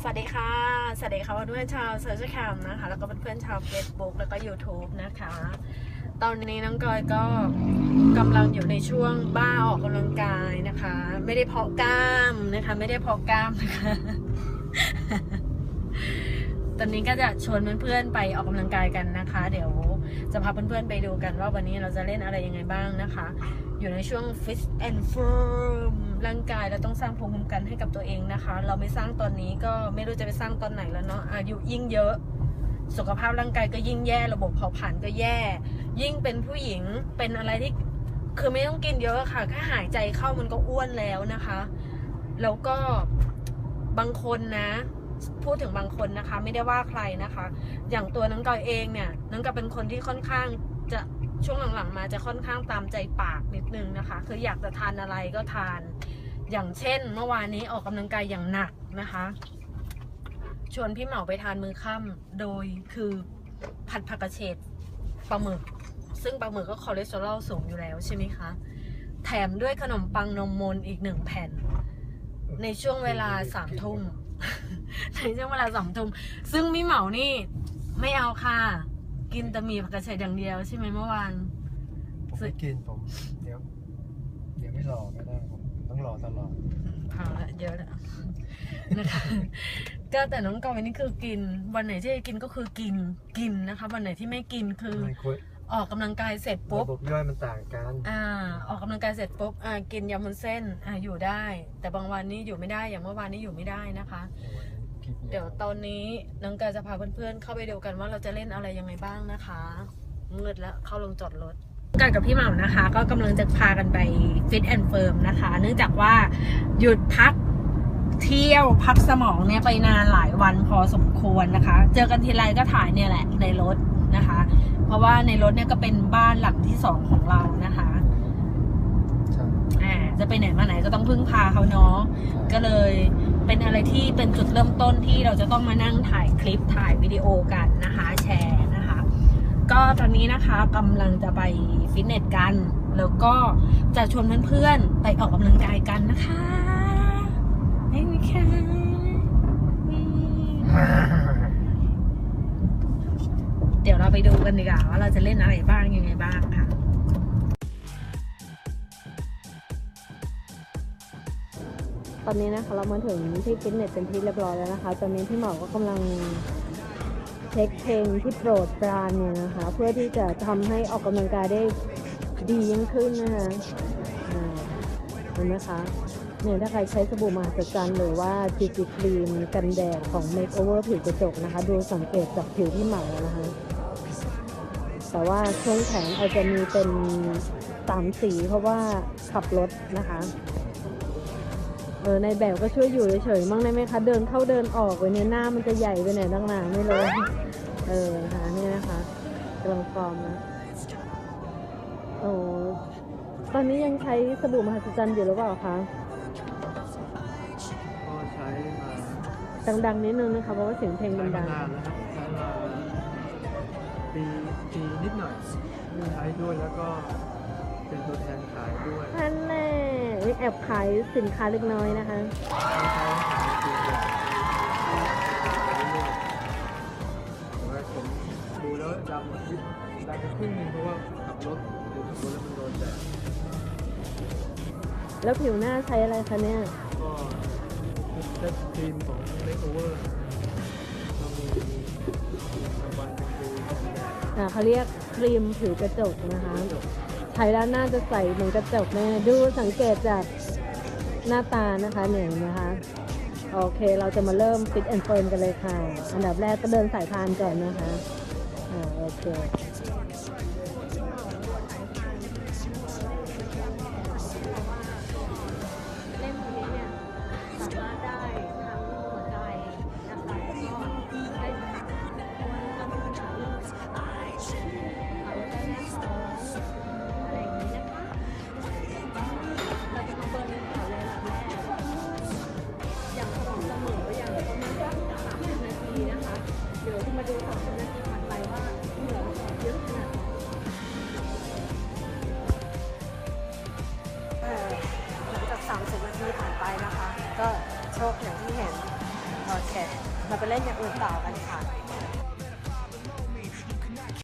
สวัสดีค่ะ สวัสดีค่ะเพื่อนๆชาวโซเชียลแคมนะคะ แล้วก็เพื่อนๆชาว Facebook แล้วก็ YouTube นะคะ ตอนนี้น้องกอยก็กำลังอยู่ในช่วงบ้าออกกำลังกายนะคะ ไม่ได้เพาะกล้ามนะคะ ไม่ได้เพาะกล้ามนะคะ ตอนนี้ก็จะชวนเพื่อนๆไปออกกำลังกายกันนะคะ เดี๋ยวจะพาเพื่อนๆไปดูกันว่าวันนี้เราจะเล่นอะไรยังไงบ้างนะคะ อยู่ในช่วง fit and firm ร่างกายเราต้องสร้างภูมิคุ้มกันให้กับตัวเองนะคะ เราไม่สร้างตอนนี้ก็ไม่รู้จะไปสร้างตอนไหนแล้วเนาะอายุยิ่งเยอะ สุขภาพร่างกายก็ยิ่งแย่ระบบเผาผลาญก็แย่ ยิ่งเป็นผู้หญิงเป็นอะไรที่คือไม่ต้องกินเยอะค่ะแค่หายใจเข้ามันก็อ้วนแล้วนะคะแล้วก็บางคนนะ พูดถึงบางคนนะคะ ไม่ได้ว่าใครนะคะ อย่างตัวน้องกอยเองเนี่ยน้องกอยเป็นคนที่ค่อนข้างจะ ช่วงหลังๆ มาจะค่อนข้างตามใจปากนิดนึงนะคะ คืออยากจะทานอะไรก็ทาน อย่างเช่น เมื่อวานนี้ออกกำลังกายอย่างหนักนะคะ ชวนพี่เหมาไปทานมือค่ำโดยคือผัดผักกระเฉดปลาหมึก ซึ่งปลาหมึกก็คอเลสเตอรอลสูงอยู่แล้วใช่ไหมคะ แถมด้วยขนมปังนมมนอีกหนึ่งแผ่น ในช่วงเวลาสามทุ่มในช่วงเวลาสามทุ่มซึ่งพี่เหมานี่ไม่เอาค่ะ กินแต่หมี่ผักกระเฉดอย่างเดียวใช่ไหมเมื่อวาน ผมไม่กินผม เดี๋ยว เดี๋ยวไม่รอไม่ได้ผมต้องรอตลอดพอละเยอะแล้วนะคะ ก็แต่น้องกอยนี่คือกิน วันไหนที่กินก็คือกินกินนะคะ วันไหนที่ไม่กินคือไม่คุยออกกำลังกายเสร็จปุ๊ระบ บบย่อยมันต่างกันอ่า ออกกำลังกายเสร็จปุ๊บอ่ากินยำมุนเส้นอ่าอยู่ได้ แต่บางวันนี่อยู่ไม่ได้อย่างเมื่อวานนี้อยู่ไม่ได้นะคะ เดี๋ยวตอนนี้น้องกายจะพาเพื่อนๆเข้าไปดูกันว่าเราจะเล่นอะไรยังไงบ้างนะคะมืดแล้วเข้าลงจอดรถ กันกับพี่เหมานะคะ ก็กำลังจะพากันไปฟิตแอนด์เฟิร์มนะคะ เนื่องจากว่าหยุดพักเที่ยวพักสมองเนี่ยไปนานหลายวันพอสมควรนะคะ เจอกันทีไรก็ถ่ายเนี่ยแหละในรถนะคะ เพราะว่าในรถเนี่ยก็เป็นบ้านหลังที่สองของเรานะคะใช่อ่าจะไปไหนมาไหนก็ต้องพึ่งพาเขาเนาะ ก็เลย เป็นอะไรที่เป็นจุดเริ่มต้นที่เราจะต้องมานั่งถ่ายคลิปถ่ายวิดีโอกันนะคะแชร์นะคะ ก็ตอนนี้นะคะกำลังจะไปฟิตเนสกัน แล้วก็จะชวนเพื่อนๆไปออกกำลังกายกันนะคะไม่มีค่ะเดี๋ยวเราไปดูกันดีกว่าว่าเราจะเล่นอะไรบ้างยังไงบ้างค่ะ ตอนนี้นะคะเรามาถึงที่ฟิตเนสเป็นที่เรียบร้อยแล้วนะคะ ตอนนี้พี่หมอก็กำลังเช็คเพลงที่โปรดปรานเนี่ยนะคะ เพื่อที่จะทำให้ออกกำลังกายได้ดียิ่งขึ้นนะคะเห็นไหมคะเนี่ยถ้าใครใช้สบู่มหัศจรรย์หรือว่าจีจีครีมกันแดดของ Makeover ผิวกระจกนะคะ ดูสังเกตจากผิวที่เหมานะคะ แต่ว่าช่วงแขนอาจจะมีเป็นสามสีเพราะว่าขับรถนะคะ เออในแบบก็ช่วยอยู่เฉยๆมั่งได้ไหมคะ เดินเข้าเดินออกไปเนี่ยหน้ามันจะใหญ่ไปไหนตั้งนานไม่รู้เออค่ะนี่นะคะกำลังฟอร์มนะโอ้ตอนนี้ยังใช้สบู่มหัศจรรย์อยู่หรือเปล่าคะก็ใช้มาดังๆนิดนึงนะคะเพราะว่าเสียงเพลงใช้มาดังนานแล้วครับใช้มาปีปีนิดหน่อยใช้ด้วยแล้วก็เป็นตัวแทนขาย อุ๊ยแอบขายสินค้าเล็กน้อยนะคะใช้ขายจริงๆเลยแต่ว่าผมดูแล้วดำนิดดำไปครึ่งหนึงเพราะว่าขับรถอยู่ขับรถแล้วมันโดนแดดแล้วผิวหน้าใช้อะไรคะเนี่ย ก็เป็นเซ็ตครีมของ Makeover ก็มีรางวัลเป็นคือกันแดด อ่าเขาเรียกครีมผิวกระจกนะคะ ใช้แล้วน่าจะใสเหมือนกระจกแน่ดูสังเกตจากหน้าตานะคะเนี่ยนะคะ โอเคเราจะมาเริ่มฟิตแอนด์เฟิร์มกันเลยค่ะ อันดับแรกก็เดินสายพานก่อนนะคะอ่าโอเค ดี๋ยวมาดูสามสิบนาทีผ่านไปว่าเหลือเยอะขนาดไหร่หลังจาก 30 นาทีผ่านไปนะคะ ก็โชคอย่างที่เห็นโอเค เราไปเล่นอย่างอื่นต่อกันค่ะ